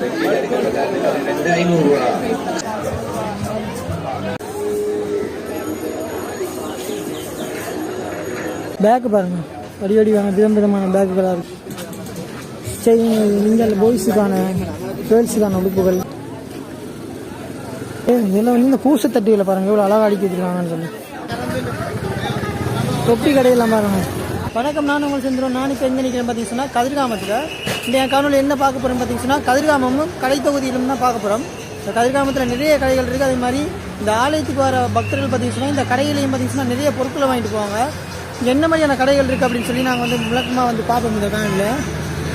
ரெண்டு ஐநூறுரூவா பேக்கு பாருங்கள் வடி வடிவான வாங்க விதம் விதமான பேக்குகளாக இருக்கு. சரி நீங்கள் பாய்ஸுக்கான கேர்ள்ஸுக்கான உடுப்புகள். ஏ, இதெல்லாம் வந்து இந்த பூசை தட்டுகளை பாருங்கள் எவ்வளோ அழகாக அடிக்க வச்சுருக்காங்கன்னு சொல்லி. தொப்பி கடையெல்லாம் பாருங்கள் வணக்கம் நான் உங்களுக்கு செஞ்சிடும் நான் இப்போ எங்கே நிற்கிறேன் பார்த்தீங்கன்னா கதிர்காமத்தில் இந்த என் காணொலி என்ன பார்க்க போகிறோம் பார்த்தீங்கன்னா கதிர்காமமும் கடை தொகுதியிலும் தான் பார்க்க போகிறோம் இந்த கதிர்காமத்தில் நிறைய கடைகள் இருக்குது அதே மாதிரி இந்த ஆலயத்துக்கு வர பக்தர்கள் பார்த்தீங்கன்னா இந்த கடைகளையும் பார்த்தீங்கன்னா நிறைய பொருட்களை வாங்கிட்டு போவாங்க. என்ன மாதிரியான கடைகள் இருக்குது அப்படின்னு சொல்லி நாங்கள் வந்து விளக்கமாக வந்து பார்ப்போம் இந்த காணொலியில்.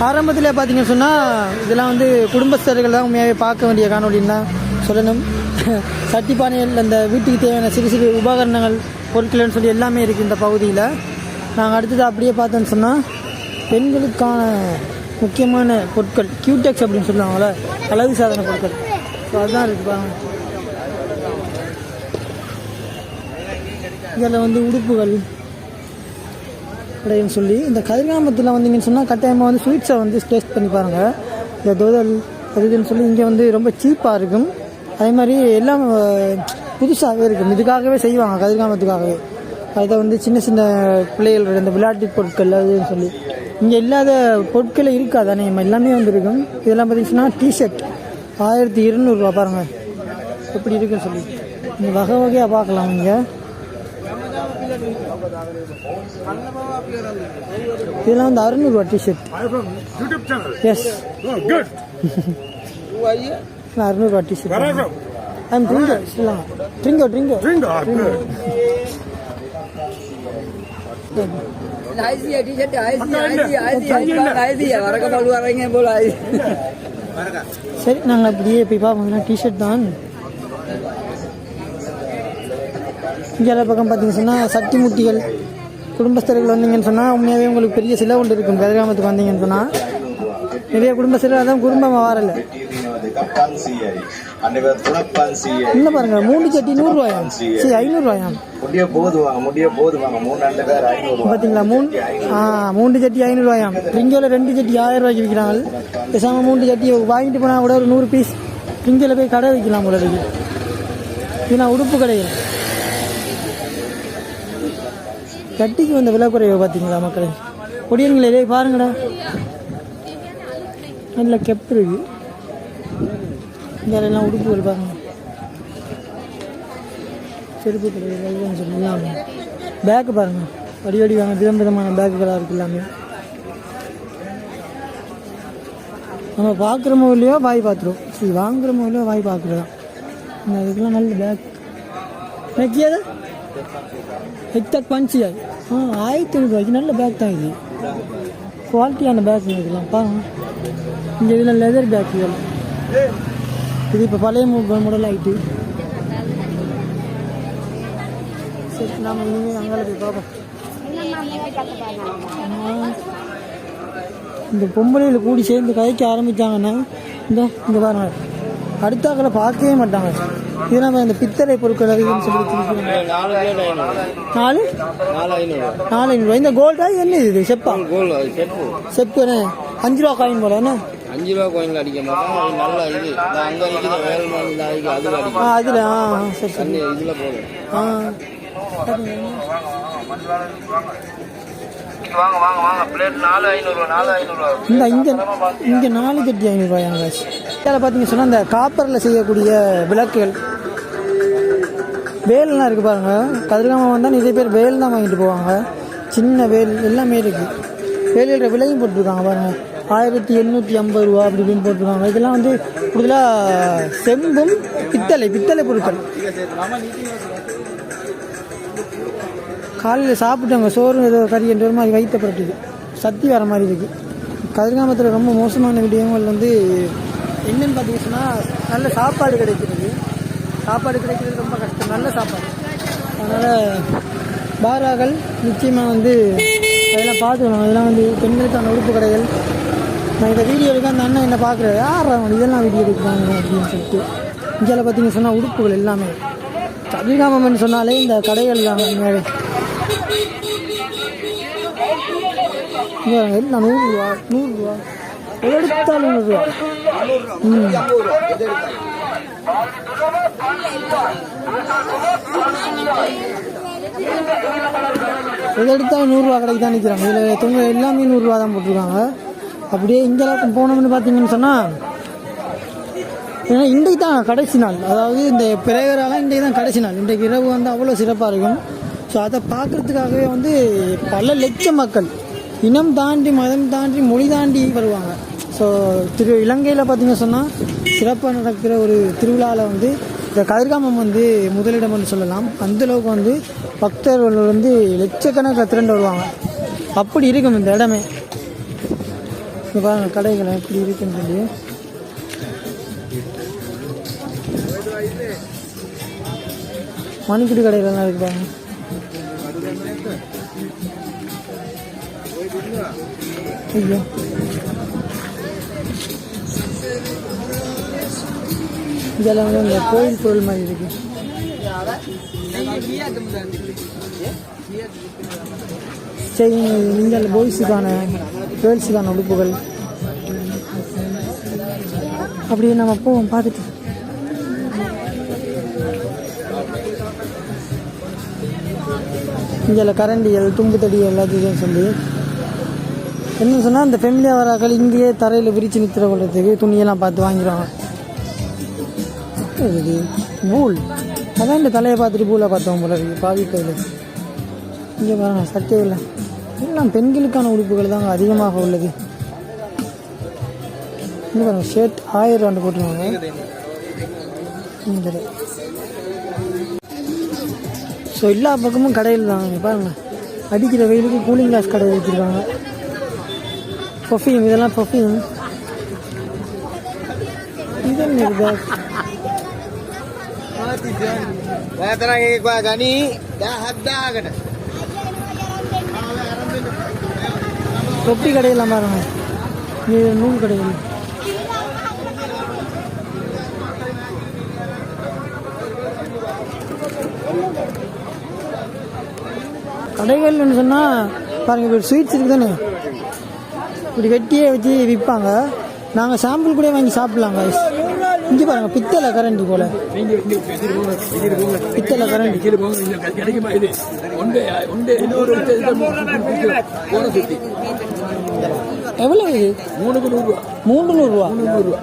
ஆரம்பத்தில் பார்த்தீங்கன்னு சொன்னால் இதெல்லாம் வந்து குடும்பஸ்தர்கள் தான் உண்மையாகவே பார்க்க வேண்டிய காணொலின்னு தான் சொல்லணும். சட்டி பானைகள் அந்த வீட்டுக்கு தேவையான சிறு சிறு உபகரணங்கள் பொருட்கள்னு சொல்லி எல்லாமே இருக்குது இந்த பகுதியில். நாங்கள் அடுத்தது அப்படியே பார்த்தோன்னு சொன்னால் பெண்களுக்கான முக்கியமான பொருட்கள் கியூடெக்ஸ் அப்படின்னு சொல்லுவாங்கள அழகு சாதன பொருட்கள். ஸோ அதுதான் இருக்குது பாருங்க. இதில் வந்து உடுப்புகள் அப்படின்னு சொல்லி இந்த கதிர்காமத்தில் வந்தீங்கன்னு சொன்னால் கட்டாயமாக வந்து ஸ்வீட்ஸை வந்து டேஸ்ட் பண்ணி பாருங்கள் இந்த தோதல் அது இதுன்னு சொல்லி இங்கே வந்து ரொம்ப சீப்பாக இருக்கும். அதே மாதிரி எல்லாம் புதுசாகவே இருக்கும். இதுக்காகவே செய்வாங்க கதிர்காமத்துக்காகவே அதை வந்து சின்ன சின்ன பிள்ளைகள் இந்த விளையாட்டு பொருட்கள் அதுன்னு சொல்லி. இங்கே இல்லாத பொருட்களே இருக்காதானே? நம்ம எல்லாமே வந்து இருக்கும் இதெல்லாம் பார்த்தீங்கன்னா டிஷர்ட் ஆயிரத்தி இருநூறுவா பாருங்கள் எப்படி இருக்குன்னு சொல்லி. இந்த வகை வகையாக பார்க்கலாம் இங்கே. இதெல்லாம் வந்து அறுநூறுவா டிஷர்ட். எஸ். அறுநூறுவா டிஷர்ட்? ஐம் ட்ரிங்கோ சொல்லலாம். ட்ரிங்கோ ட்ரிங்கோ Ringo. Ah, ஐசியா டிஷர்ட் ஐசியா ஐசியா ஐசியா ஐசியா வரக்க பால் வரீங்க போல சரி நாங்கள் அப்படியே போய் பார்ப்போம் டிஷர்ட் தான். இங்கே பக்கம் பார்த்தீங்கன்னு சொன்னால் சட்டி முட்டிகள் குடும்பஸ்தர்கள் வந்தீங்கன்னு சொன்னால் உண்மையாகவே உங்களுக்கு பெரிய சிலை ஒன்று இருக்கும். கதிராமத்துக்கு வந்தீங்கன்னு சொன்னால் நிறைய குடும்பஸ்தர்கள் அதான் குடும்பமாக வரல. இன்னும் பாருங்க மூணு சட்டி நூறுரூவாயாம் சரி முடிய முடிய மூணு பேர் ஐநூறு பார்த்தீங்களா மூணு ஆ மூன்று சட்டி ஐநூறுரூவாயாம் ரிங்கோவில் ரெண்டு சட்டி ஆயிரம் ரூபாய்க்கு விற்கிறாங்க மூன்று சட்டி வாங்கிட்டு போனால் கூட ஒரு நூறு பீஸ் ரிங்கில் போய் கடை வைக்கலாம் இருக்கு. ஏன்னா உடுப்பு கடைகள் கட்டிக்கு வந்த விலை குறைவு பார்த்தீங்களா மக்களே? கொடியன்களே பாருங்கடா. நல்ல கெப் இருக்கு. இங்கே எல்லாம் உடுப்புகள் பாருங்க செருப்பு கடைகள் எல்லாமே பேக்கு பாருங்க. வடி வடிவாங்க விதம் விதமான பேக்குகளாக இருக்கு எல்லாமே. நம்ம பார்க்குறமோ இல்லையோ வாய் பார்த்துருவோம் சரி வாங்குறமோ இல்லையோ வாய் பார்க்குறதா இந்த இதுக்கெல்லாம் நல்ல பேக் நெக்கியாது ஹெக்டாக் பஞ்சியாது ஆ? ஆயிரத்தி ஐநூறுபாய்க்கு நல்ல பேக் தான் இது. குவாலிட்டியான பேக் இதெல்லாம் பாருங்க. இங்கே இதில் லெதர் பேக்குகள் இது இப்போ பழைய மாடல் ஆகிட்டு சரி நாம இனிமேல் அங்கே போய் பார்ப்போம். இந்த பொம்பளையில் கூடி சேர்ந்து கதைக்க ஆரம்பித்தாங்கன்னா இந்த இங்கே பாருங்க. அடுத்தாக்களை பார்க்கவே மாட்டாங்க. இது நம்ம இந்த பித்தளை பொருட்கள் அதுன்னு சொல்லி நாலு? நாலு ஐநூறுவா இந்த கோல்டா என்ன இது? செப்பா? செப்பு. அஞ்சு ரூபா காயின் போல என்ன? அஞ்சு ரூபா கோயின்ல அடிக்க மாட்டோம் அது நல்ல இது. அங்க இருக்கிற வேல்மான் அதுக்கு அதுல அடிக்கும் ஆ அதில் ஆ ஆ, சரி சரி. இதுல போதும். ஆ. வாங்க வாங்க வாங்க. பிளேட் நாலு ஐநூறு நாலு ஐநூறு இந்த இங்கே இங்கே நாலு கட்டி ஐநூறுரூவாயாங்க இதில் பார்த்தீங்கன்னு சொன்னால் இந்த காப்பரில் செய்யக்கூடிய விளக்குகள். வேல்லாம் இருக்குது பாருங்க. கதிர்காமம் வந்தால் நிறைய பேர் வேல் தான் வாங்கிட்டு போவாங்க. சின்ன வேல் எல்லாமே இருக்குது வேலையோட விலையும் போட்டிருக்காங்க பாருங்க. ஆயிரத்தி எண்ணூற்றி ஐம்பது ரூபா அப்படி இப்படின்னு போட்டிருக்காங்க. இதெல்லாம் வந்து கூடுதலாக செம்பும் பித்தளை பித்தளை பொருட்கள். காலையில் சாப்பிட்டாங்க சோறு ஏதோ கறி என்ற ஒரு மாதிரி வயிற்ற புரட்டுது சத்தி வர மாதிரி இருக்குது கதிர்காமத்தில் ரொம்ப மோசமான விடயங்கள் வந்து என்னென்னு பார்த்தீங்கன்னா நல்ல சாப்பாடு கிடைக்கிறது. சாப்பாடு கிடைக்கிறது ரொம்ப கஷ்டம். நல்ல சாப்பாடு. அதனால் பாராக்கள் நிச்சயமாக வந்து அதெல்லாம் பார்த்துக்கணும். அதெல்லாம் வந்து பெண்களுக்கான உடுப்பு கடைகள் நான் இந்த வீடியோ எடுக்க அந்த அண்ணன் என்ன பார்க்குறாரு யார் அவங்க இதெல்லாம் வீடியோ எடுக்கிறாங்க அப்படின்னு சொல்லிட்டு. இங்கே பார்த்தீங்கன்னு சொன்னால் உடுப்புகள் எல்லாமே. கதிர்காமம்னு சொன்னாலே இந்த கடைகள் தான் உண்மையாவே நூறுரூவா நூறுரூவா எது எடுத்தாலும் நூறுரூவா ம். எது எடுத்தாலும் நூறுரூவா கடைக்கு தான் நிற்கிறாங்க இதில் தொங்க எல்லாமே நூறுரூவா தான் போட்டிருக்காங்க. அப்படியே இந்த அளவுக்கு போனோம்னு பார்த்தீங்கன்னு சொன்னால் ஏன்னா இன்றைக்கு தான் கடைசி நாள். அதாவது இந்த பிரேயரெல்லாம் இன்றைக்கு தான் கடைசி நாள். இன்றைக்கு இரவு வந்து அவ்வளோ சிறப்பாக இருக்கும். ஸோ அதை பார்க்குறதுக்காகவே வந்து பல லட்சம் மக்கள் இனம் தாண்டி மதம் தாண்டி மொழி தாண்டி வருவாங்க. ஸோ திரு இலங்கையில் பார்த்தீங்க சொன்னால் சிறப்பாக நடக்கிற ஒரு திருவிழாவில் வந்து இந்த கதிர்காமம் வந்து முதலிடம்னு சொல்லலாம். அந்தளவுக்கு வந்து பக்தர்கள் வந்து லட்சக்கணக்கில் திரண்டு வருவாங்க. அப்படி இருக்கும் இந்த இடமே. பாருங்க கடைகள் எப்படி இருக்குன்னு சொல்லி. மணிக்குடி கடையிலலாம் இருக்கு பாருங்க. ஐயோ. இதெல்லாம் வந்து இந்த கோயில் பொருள் மாதிரி இருக்கு. சரி இந்த பாய்ஸுக்கான கேர்ள்ஸுக்கான உடுப்புகள். அப்படியே நம்ம போவோம் பார்த்துட்டு. இங்கே கரண்டிகள் தும்பு தடியல் எல்லாத்தையும் சொல்லி. என்ன சொன்னால் இந்த ஃபெமிலியாக வராக்கள் இங்கேயே தரையில் விரித்து நித்திர கொள்றதுக்கு துணியெல்லாம் பார்த்து வாங்கிடுவாங்க. நூல். அதான் இந்த தலையை பார்த்துட்டு பூவில் பார்த்தோம் போல இருக்குது பாவி கையில். இங்கே பாருங்க சட்டே இல்லை. எல்லாம் பெண்களுக்கான உடுப்புகள் தாங்க அதிகமாக உள்ளது. இங்கே பாருங்க ஷர்ட் ஆயிரம் ரூபாண்டு போட்டுருவாங்க ஸோ எல்லா பக்கமும் கடையில் தான். இங்க பாருங்க அடிக்கிற வெயிலுக்கு கூலிங் கிளாஸ் கடை வச்சுருக்காங்க. பர்ஃப்யூம் இதெல்லாம் பர்ஃப்யூம் இது? என்ன இது ගනී දහද්දාකට தொப்பி கடையெல்லாம் பாருங்க இது நூல் கடைகள் கடைகள்னு சொன்னால் பாருங்க இப்போ ஸ்வீட்ஸ் இருக்கு தானே இப்படி வெட்டியே வச்சு விற்பாங்க நாங்கள் சாம்பிள் கூட வாங்கி சாப்பிடலாம் guys. இங்கே பாருங்க பித்தளை கரண்டி போல. பித்தளை கரண்டி. கிடைக்குமா இது? ஒன்று ஒன்று இன்னொரு இது மூணுக்கு நூறுரூவா நூறுரூவா நூறுரூவா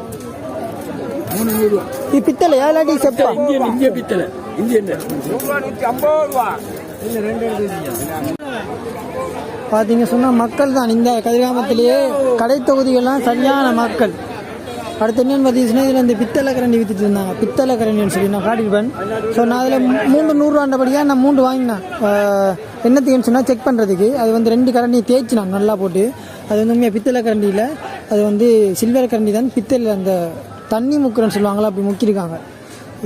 மூணு நூறுரூவா இது பித்தளையா இல்லாட்டி செப்பா? இந்தியன் இந்திய பித்தளை இந்தியன் பார்த்தீங்க சொன்னால் மக்கள் தான். இந்த கதிர்காமத்திலேயே கடை தொகுதிகள்லாம் சரியான மக்கள். அடுத்து என்னன்னு பார்த்தீங்கன்னா இதில் இந்த பித்தளை கரண்டி வித்துட்டு இருந்தாங்க. பித்தளை கரண்டின்னு சொல்லி நான் காட்டியிருப்பேன் ஸோ நான் அதில் மூன்று நூறுரூவாண்டபடியாக நான் மூன்று வாங்கினேன். என்னத்துக்குன்னு சொன்னால் செக் பண்ணுறதுக்கு அது வந்து ரெண்டு கரண்டி தேய்ச்சினான் நல்லா போட்டு அது வந்து உண்மையாக பித்தளை கரண்டியில் அது வந்து சில்வர் கரண்டி தான். பித்தளை அந்த தண்ணி முக்கிறன்னு சொல்லுவாங்களா அப்படி முக்கியிருக்காங்க.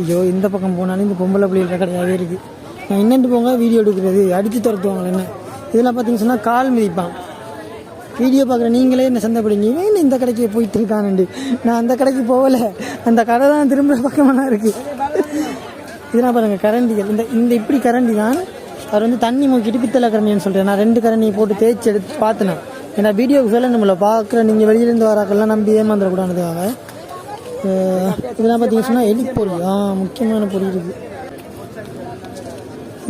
ஐயோ இந்த பக்கம் போனாலும் இந்த பொம்பளை பிள்ளைகள் கிடையாவே இருக்குது நான் என்னென்று போங்க வீடியோ எடுக்கிறது. அடித்து துரத்துவாங்களே என்ன? இதெல்லாம் பார்த்தீங்கன்னு சொன்னால் கால் மிதிப்பான். வீடியோ பார்க்குற நீங்களே என்ன சந்தைப்படுங்க இவன் இந்த கடைக்கு போயிட்டு இருக்கானுண்டு? நான் அந்த கடைக்கு போகல. அந்த கடை தான் திரும்புகிற பக்கமெல்லாம் இருக்குது இதெல்லாம் பாருங்கள் கரண்டிகள். இந்த இந்த இப்படி கரண்டி தான் அவர் வந்து தண்ணி மூக்கிட்டு பித்தளை கரண்டின்னு சொல்கிறேன் நான் ரெண்டு கரண்டியை போட்டு தேய்ச்சி எடுத்து பார்த்துனேன் ஏன்னா வீடியோவுக்கு சொல்ல நம்மளை பார்க்குற நீங்கள் வெளியிலேருந்து வராக்கெல்லாம் நம்பி ஏமாந்துடக்கூடாதுக்காக இதெல்லாம் பார்த்தீங்கன்னா சொன்னால் எலிப்பொறி. ஆ முக்கியமான பொறி இருக்குது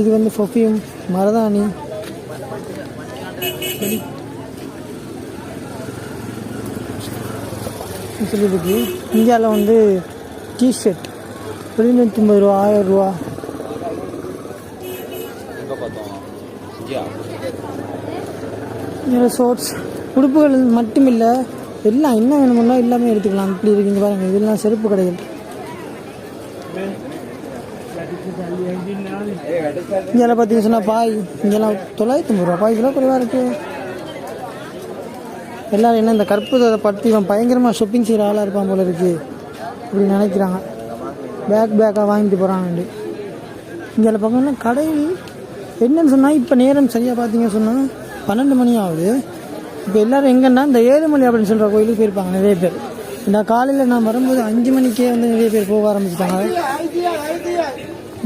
இது வந்து பர்ஃப்யூம் மரதாணி. சொல்லியிருக்கு. இந்தியாவில் வந்து டிஷர்ட் எழுநூற்றி ஐம்பது ரூபா ஆயிரம் ரூபா. இதில் ஷோர்ட்ஸ் உடுப்புகள் மட்டும் இல்லை எல்லாம் என்ன வேணுமோ எல்லாமே எடுத்துக்கலாம். இப்படி இருக்குங்க பாருங்க இதெல்லாம் செருப்பு கடைகள். இங்கெல்லாம் பார்த்தீங்கன்னா சொன்னால் பாய் இங்கெல்லாம் தொள்ளாயிரத்தி ஐம்பது ரூபா. பாய் கிலோ குறைவாக இருக்கு. எல்லாரும் என்ன இந்த கற்பூரத்தை பற்றி இவன் பயங்கரமாக ஷாப்பிங் செய்கிற ஆளாக இருப்பான் போல இருக்குது அப்படின்னு நினைக்கிறாங்க. பேக் பேக்காக வாங்கிட்டு போகிறாங்கண்டு இங்கே பார்த்தீங்கன்னா கடையில் என்னன்னு சொன்னால் இப்போ நேரம் சரியாக பார்த்தீங்க சொன்னால் பன்னெண்டு மணி ஆகுது. இப்போ எல்லாரும் எங்கன்னா இந்த ஏழுமலை அப்படின்னு சொல்கிற கோயிலுக்கு போயிருப்பாங்க நிறைய பேர். இந்த காலையில் நான் வரும்போது அஞ்சு மணிக்கே வந்து நிறைய பேர் போக ஆரம்பிச்சிட்டாங்க.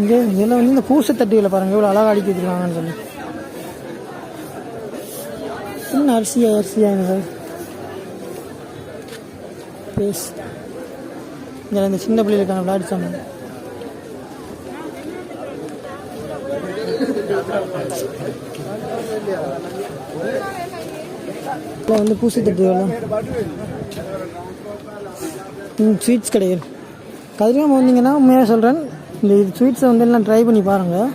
இங்கே இதில் வந்து இந்த பூசத்தட்டுகளை பாருங்கள் எவ்வளோ அழகாக அடிக்க வச்சுருக்காங்கன்னு சொல்லி. என்ன அரிசியா அரிசியா சார் ஸ்பேஸ் இங்கே இந்த சின்ன பிள்ளைகளுக்கான விளையாட்டு சாமான் இப்போ வந்து பூசி தட்டுகள் ம் ஸ்வீட்ஸ் கிடையாது. கதிரிகாம வந்தீங்கன்னா உண்மையாக சொல்கிறேன் இந்த ஸ்வீட்ஸை வந்து எல்லாம் ட்ரை பண்ணி பாருங்கள்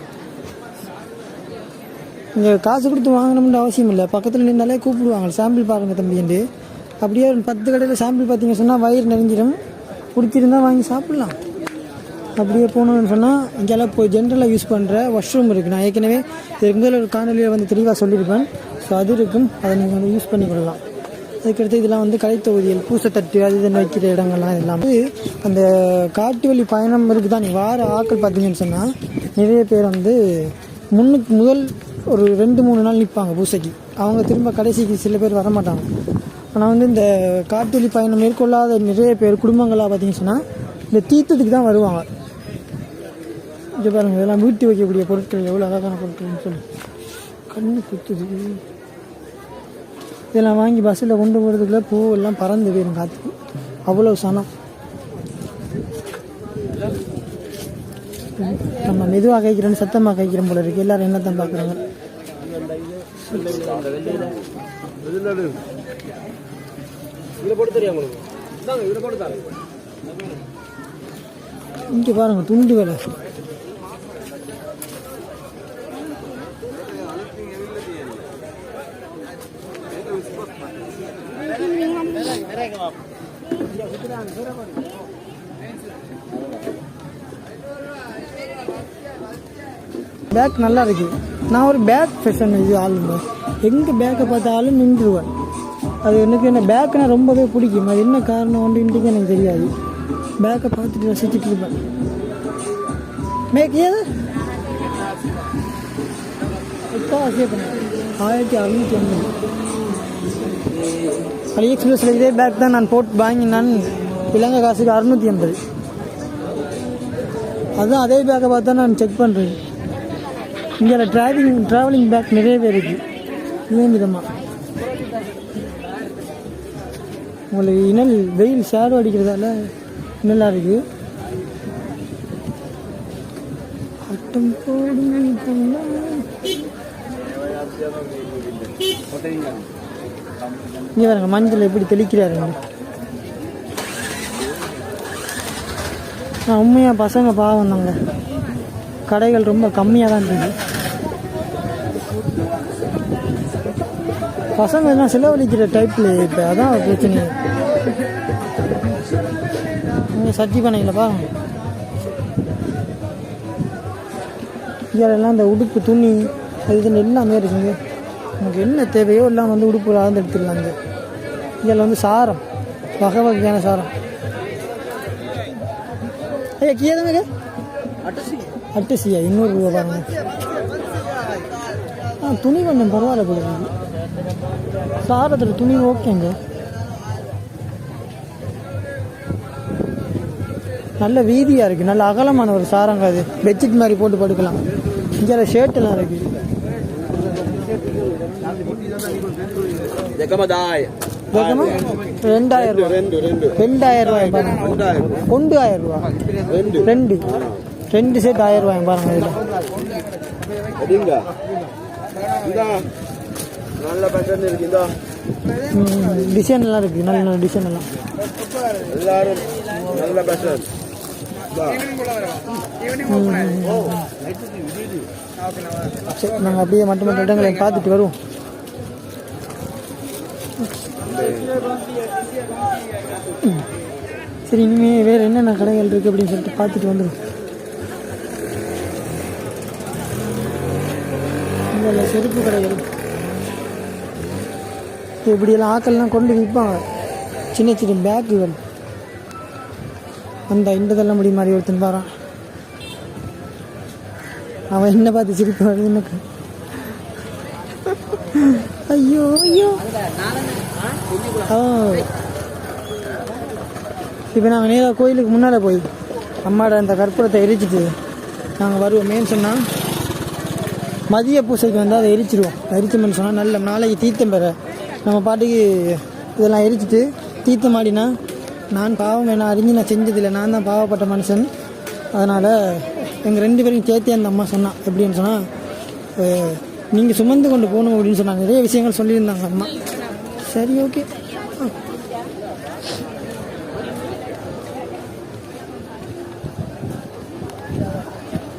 இங்கே காசு கொடுத்து வாங்கணும்னு அவசியம் இல்லை. பக்கத்தில் நின்றாலே கூப்பிடுவாங்க. சாம்பிள் பாருங்கள் தம்பின்ட்டு அப்படியே ஒரு பத்து கடையில் சாம்பிள் பார்த்தீங்க சொன்னால் வயிறு நிறைஞ்சிடும் பிடிச்சிருந்தா வாங்கி சாப்பிட்லாம். அப்படியே போகணும்னு சொன்னால் இங்கெல்லாம் போய் ஜென்ரலாக யூஸ் பண்ணுற வாஷ்ரூம் இருக்குது நான் ஏற்கனவே இதுக்கு முதல்ல ஒரு காணொலியில் வந்து தெளிவாக சொல்லியிருப்பேன். ஸோ அது இருக்கும். அதை நீங்கள் வந்து யூஸ் பண்ணிக்கொள்ளலாம் அதுக்கடுத்து இதெல்லாம் வந்து கலைத்தொகுதிகள் பூசத்தட்டு அது இதுன்னு வைக்கிற இடங்கள்லாம் இதெல்லாம். வந்து அந்த காட்டு வழி பயணம் இருக்குது தான் வார ஆட்கள் பார்த்தீங்கன்னு சொன்னால் நிறைய பேர் வந்து முன்னுக்கு முதல் ஒரு ரெண்டு மூணு நாள் நிற்பாங்க பூசைக்கு. அவங்க திரும்ப கடைசிக்கு சில பேர் வரமாட்டாங்க. ஆனால் வந்து இந்த காட்டு பயணம் மேற்கொள்ளாத நிறைய பேர் குடும்பங்களாக பார்த்தீங்கன்னு சொன்னால் இந்த தீர்த்தத்துக்கு தான் வருவாங்க. இங்கே பாருங்கள் இதெல்லாம் வீட்டு வைக்கக்கூடிய பொருட்கள் எவ்வளோ அழகான பொருட்கள்னு சொல்லி. கண்ணு குத்துது. இதெல்லாம் வாங்கி பஸ்ஸில் கொண்டு போகிறதுக்குள்ளே பூவெல்லாம் பறந்து போயிடும் காற்று அவ்வளோ சனம். நம்ம மெதுவாக கைக்கிறோன்னு சத்தமாக கைக்கிறோம் போல இருக்கு. எல்லாரும் என்னத்தான் பார்க்குறாங்க இங்கே பாருங்க துண்டு வேலை. பேக் நல்லா இருக்கு. நான் ஒரு பேக் ஃபேஷன் இது ஆளுங்க எங்கே பேக்கை பார்த்தாலும் நின்றுடுவேன் அது எனக்கு என்ன பேக்குனா ரொம்பவே பிடிக்கும். அது என்ன காரணம் அப்படின்ட்டு எனக்கு தெரியாது. பேக்கை பார்த்துட்டு ரசிச்சுட்டு இருப்பேன். மேக் ஏது? எட்டாவது ஆயிரத்தி அறுநூற்றி ஐம்பது. அலி எக்ஸ்பிரஸில் இதே பேக் தான் நான் போட்டு வாங்கினான். இலங்கை காசுக்கு அறுநூற்றி ஐம்பது. அதுதான் அதே பேக்கை பார்த்தா நான் செக் பண்ணுறேன் இங்கே ட்ராவலிங் ட்ராவலிங் பேக் நிறைய பேர் இருக்குது இதே விதமாக உங்களுக்கு இனல் வெயில் ஷேடோ அடிக்கிறதால நல்லா இருக்குது ஆட்டம் போடுங்க இங்கே பாருங்க மஞ்சள் எப்படி தெளிக்கிறாருங்க நான் உண்மையாக பசங்க பாவம் தாங்க. கடைகள் ரொம்ப கம்மியாக தான் இருக்குது பசங்க எல்லாம் செலவழிக்கிற டைப்பில் இப்போ அதான் பிரச்சனை இங்கே சட்டி பண்ணையில் பாருங்க. இதெல்லாம் இந்த உடுப்பு துணி அது இதுன்னு எல்லாமே இருக்குங்க. நமக்கு என்ன தேவையோ எல்லாம் வந்து உடுப்பு அளந்து எடுத்துடலாங்க இதில் வந்து சாரம் வகை வகையான சாரம். ஐயா கீழே அட்டிசியா இன்னொரு பாருங்க. ஆ துணி கொஞ்சம் பரவாயில்ல கொடுக்குது சாரத்தில் துணி ஓகேங்க நல்ல வீதியாக இருக்குது நல்ல அகலமான ஒரு சாரங்க அது. பெட்ஷீட் மாதிரி போட்டு படுக்கலாம். இங்கே ஷர்ட்டெல்லாம் இருக்குது ரெண்டாயிரம் ரூபாய் ரெண்டாயிரம் ரூபாய் ரெண்டு ஆயிரம் ரூபாய் ரெண்டு. ரெண்டு செட் ஆயிரம் ரூபாய் பாருங்க இதில். இருக்கு டிசைன் எல்லாம் இருக்குது நல்ல நல்ல டிசைன் எல்லாம். எல்லாரும் நல்ல பட்டன் சரி நாங்கள் அப்படியே மற்ற மற்ற இடங்களை பார்த்துட்டு வருவோம். சரி இனிமே வேறு என்னென்ன கடைகள் இருக்குது அப்படின்னு சொல்லிட்டு பார்த்துட்டு வந்துடும் இங்கே செருப்பு கடைகள் இப்படியெல்லாம் ஆக்கள்லாம் கொண்டு விற்பாங்க. சின்ன சின்ன பேக்குகள். அந்த இந்த தள்ள மாதிரி ஒருத்தன் பாரான் அவன் என்ன பார்த்து சிரிப்பு வருது எனக்கு? ஐயோ ஐயோ. ஆ. இப்போ நாங்கள் நேராக கோயிலுக்கு முன்னால் போய் அம்மாட அந்த கற்பூரத்தை எரிச்சிட்டு நாங்கள் வருவோமேன்னு சொன்னால் மதிய பூசைக்கு வந்து அதை எரிச்சிடுவோம் எரிச்சோம்னு சொன்னால் நல்ல நாளைக்கு தீர்த்தம் பெற. நம்ம பாட்டுக்கு இதெல்லாம் எரிச்சிட்டு தீர்த்தம் ஆடினா நான் பாவம் என்ன அறிஞ்சு நான் செஞ்சதில்லை. நான் தான் பாவப்பட்ட மனுஷன். அதனால் எங்கள் ரெண்டு பேரும் சேர்த்தே அந்த அம்மா சொன்னான் எப்படின்னு சொன்னால் நீங்கள் சுமந்து கொண்டு போகணும் அப்படின்னு சொன்னாங்க. நிறைய விஷயங்கள் சொல்லியிருந்தாங்க அம்மா. சரி ஓகே.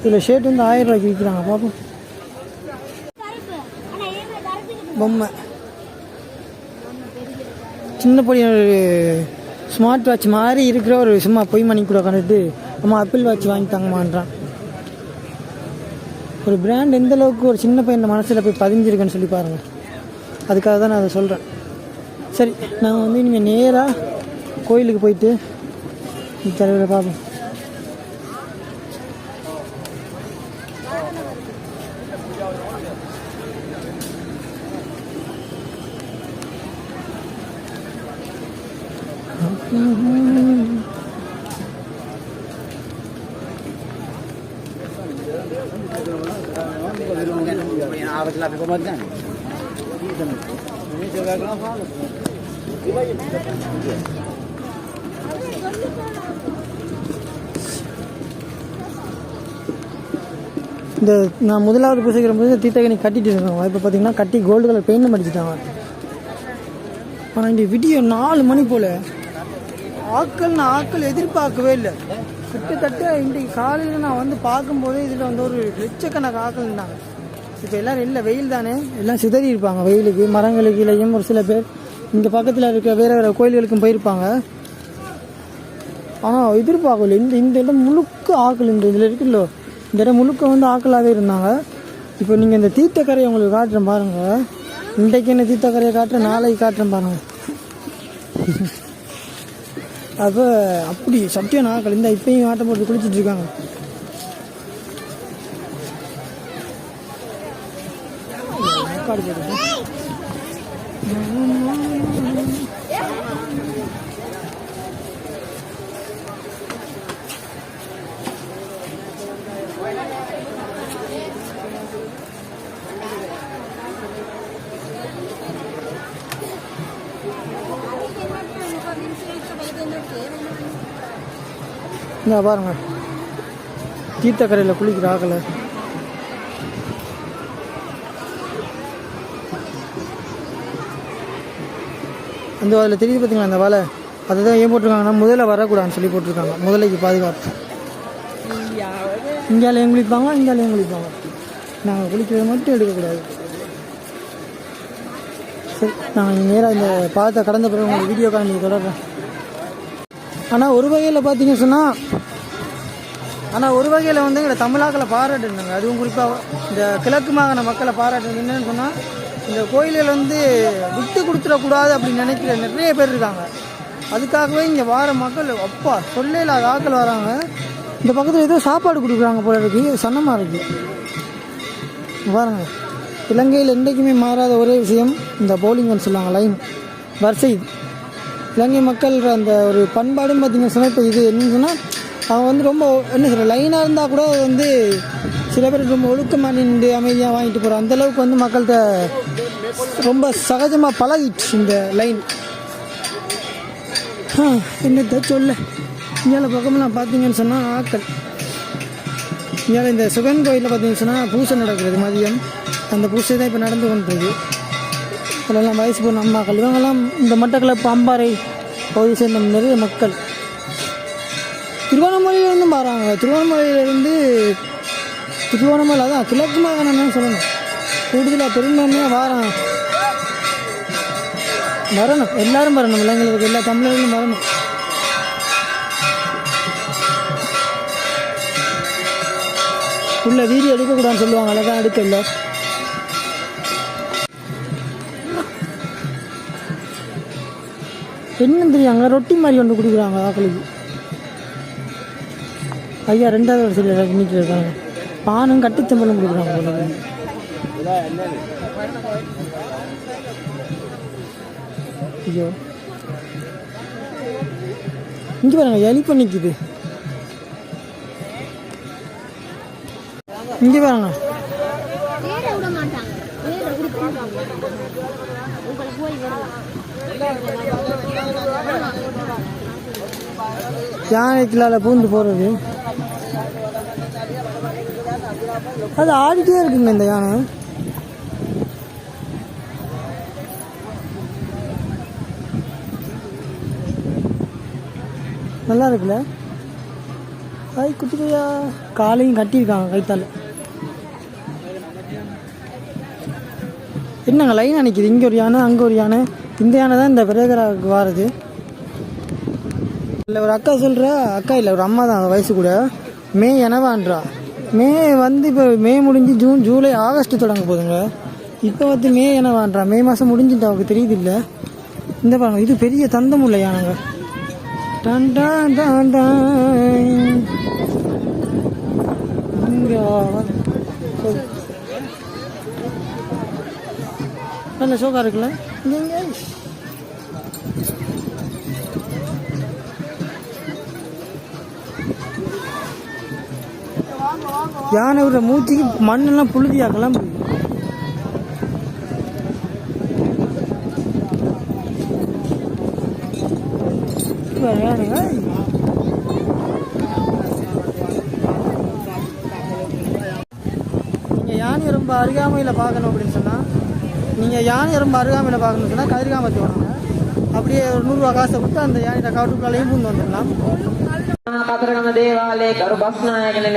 இதில் ஷர்ட் வந்து ஆயிரம் ரூபாய்க்கு விற்கிறாங்க. பார்ப்போம் பொம்மை. சின்ன பையன் ஒரு ஸ்மார்ட் வாட்ச் மாதிரி இருக்கிற ஒரு சும்மா பொய் மணி கூட உட்காந்துட்டு அம்மா ஆப்பிள் வாட்ச் வாங்கி தாங்கம்மான்றான். ஒரு பிராண்ட் எந்த அளவுக்கு ஒரு சின்ன பையன் மனசில் போய் பதிஞ்சிருக்குன்னு சொல்லி பாருங்கள் அதுக்காக தான் நான் அதை சொல்கிறேன் சரி நான் வந்து இனிமேல் நேராக கோயிலுக்கு போயிட்டு தலைவரை பார்ப்போம் இந்த நான் முதலாவது பூசைக்கிற போது தீர்த்தகனி கட்டிட்டு இருக்காங்க இப்போ பார்த்தீங்கன்னா கட்டி கோல்டு கலர் பெயிண்ட் அடிச்சிட்டாங்க ஆனால் இந்த விடிய நாலு மணி போல் ஆக்கள் நான் ஆக்கள் எதிர்பார்க்கவே இல்லை. கிட்டத்தட்ட இன்றைக்கு காலையில் நான் வந்து பார்க்கும்போது இதில் வந்து ஒரு லட்சக்கணக்கு ஆக்கள் இருந்தாங்க. இப்போ எல்லோரும் இல்லை வெயில் தானே. எல்லாம் சிதறி இருப்பாங்க வெயிலுக்கு மரங்களுக்கு இல்லையும் ஒரு சில பேர். இங்கே பக்கத்தில் இருக்க வேறு வேறு கோயில்களுக்கும் போயிருப்பாங்க. ஆனால் எதிர்பார்க்கல இந்த இந்த இடம் முழுக்க ஆக்கள் இந்த இதில் இருக்குல்ல. இந்த இடம் முழுக்க வந்து ஆக்களாகவே இருந்தாங்க. இப்போ நீங்கள் இந்த தீர்த்தக்கரையை உங்களுக்கு காட்டுறேன் பாருங்கள் இன்றைக்கு என்ன தீர்த்தக்கரையை காட்டுறேன் நாளைக்கு காட்டுறேன் பாருங்கள் அப்போ அப்படி சத்தியம் நாக்கள் இந்த இப்பயும் ஆட்டம் போட்டு குளிச்சுட்டு இருக்காங்க. காடு போட்டு இந்த பாருங்க. தீர்த்தக்கரையில் குளிக்கிற ஆகல அந்த அதில் தெரியுது பார்த்தீங்களா அந்த வலை அதுதான் ஏன் போட்டிருக்காங்கன்னா முதல்ல வரக்கூடாதுன்னு சொல்லி போட்டிருக்காங்க. முதலைக்கு பாதுகாப்பு. இந்தியாவிலையும் குளிப்பாங்க இந்தியாவிலையும் குளிப்பாங்க நாங்கள் குளிக்கிறது மட்டும் எடுக்கக்கூடாது. சரி நாங்கள் நேராக இந்த பாதத்தை கடந்த பிறகு உங்களுக்கு வீடியோ காணொலி தொடர்றேன். ஆனால் ஒரு வகையில் பார்த்தீங்க சொன்னால் ஆனால் ஒரு வகையில் வந்து எங்களை தமிழாக்களை பாராட்டுனாங்க. அதுவும் குறிப்பாக இந்த கிழக்கு மாகாண மக்களை பாராட்டுறது என்னன்னு சொன்னால் இந்த கோயில்கள் வந்து விட்டு கொடுத்துடக்கூடாது அப்படின்னு நினைக்கிற நிறைய பேர் இருக்காங்க. அதுக்காகவே இங்கே வார மக்கள் அப்பா சொல்ல இல்லாத ஆட்கள் வராங்க. இந்த பக்கத்தில் ஏதோ சாப்பாடு கொடுக்குறாங்க போல இருக்கு. சன்னமாக இருக்கு. பாருங்கள் இலங்கையில் என்றைக்குமே மாறாத ஒரே விஷயம் இந்த பவுலிங்னு சொல்லுவாங்க லைன் வரிசை இலங்கை மக்கள் அந்த ஒரு பண்பாடும் பார்த்தீங்கன்னா சொன்னால் இப்போ இது என்னன்னு சொன்னால் அவன் வந்து ரொம்ப என்ன சொல்கிற லைனாக இருந்தால் கூட வந்து சில பேர் ரொம்ப ஒழுக்கமாக நின்று அமைதியாக வாங்கிட்டு போகிறோம் அந்தளவுக்கு வந்து மக்கள்கிட்ட ரொம்ப சகஜமாக பழகிடுச்சு இந்த லைன் என்னத்த சொல்ல? இங்கே பக்கமெல்லாம் பார்த்தீங்கன்னு சொன்னால் ஆக்கள். இங்கே இந்த சுகன் கோயிலில் பார்த்தீங்கன்னு சொன்னால் பூசை நடக்கிறது மதியம். அந்த பூசை தான் இப்போ நடந்து கொண்டிருக்கு. இதெல்லாம் வயசு போன அம்மாக்கள் இவங்கெல்லாம் இந்த மட்டக்களப்பு அம்பாறை பகுதி சேர்ந்த நிறைய மக்கள். திருவண்ணாமலையிலேருந்து வராங்க. திருவண்ணாமலையிலேருந்து திருவண்ணாமலை தான் கிழக்கு மாகாணம்னு சொல்லணும் கூடுதலாக பெரும்பான்மையாக வாரம் வரணும். எல்லாரும் வரணும். இளைஞர்களுக்கு எல்லா தமிழர்களும் வரணும். உள்ள வீடியோ எடுக்கக்கூடாதுன்னு சொல்லுவாங்க. அழகாக எடுக்கல. என்னன்னு தெரியாங்க ரொட்டி மாதிரி ஒன்று கொடுக்குறாங்க ஆக்களுக்கு. ஐயா ரெண்டாவது வருஷத்தில் இன்னைக்கு இருக்காங்க பானும் கட்டுச்சம்பளம் கொடுக்குறாங்க ஐயோ. இங்கே பாருங்க எலி பண்ணிக்குது இங்கே பாருங்க. போய் வரலாம் யானைக்குள்ளால பூந்து போகிறது அது ஆடிட்டே இருக்குங்க இந்த யானை. நல்லா இருக்குல்ல? ஹாய் குட்டிக்கையா காலையும் கட்டியிருக்காங்க கைத்தால். என்னங்க லைன் அணைக்குது? இங்கே ஒரு யானை அங்கே ஒரு யானை. இந்த யானை தான் இந்த பிரேகராவுக்கு வாருது. இல்லை ஒரு அக்கா சொல்கிற அக்கா இல்லை ஒரு அம்மா தான் வயசு கூட. மே எனவான்றா. மே வந்து இப்போ மே முடிஞ்சு ஜூன் ஜூலை ஆகஸ்ட் தொடங்க போதுங்க. இப்போ வந்து மே எனவான்றா. மே மாதம் முடிஞ்சுட்டு அவருக்கு தெரியுது இல்லை இந்த பாருங்க இது பெரிய தந்தம் உள்ள யானைங்க. நல்ல ஷோக்கா இருக்குல்ல? இங்க யானை விட மூச்சுக்கு மண்ணெல்லாம் புழுதியாக்கலாம். யானைங்க யானை யானையை ரொம்ப அருகாமையில் பார்க்கணும் அப்படின்னு நீங்கள் யானை ரொம்ப அருகாமையில் பார்க்கணும்னு சொன்னால் கதிர்காமத்தி வராங்க அப்படியே ஒரு நூறுரூவா காசை கொடுத்து அந்த யானை கவுட்டுக்குள்ளாலையும் பூந்து வந்துடலாம். கதிரகம தேவாலய கரு பஸ் நாயகன்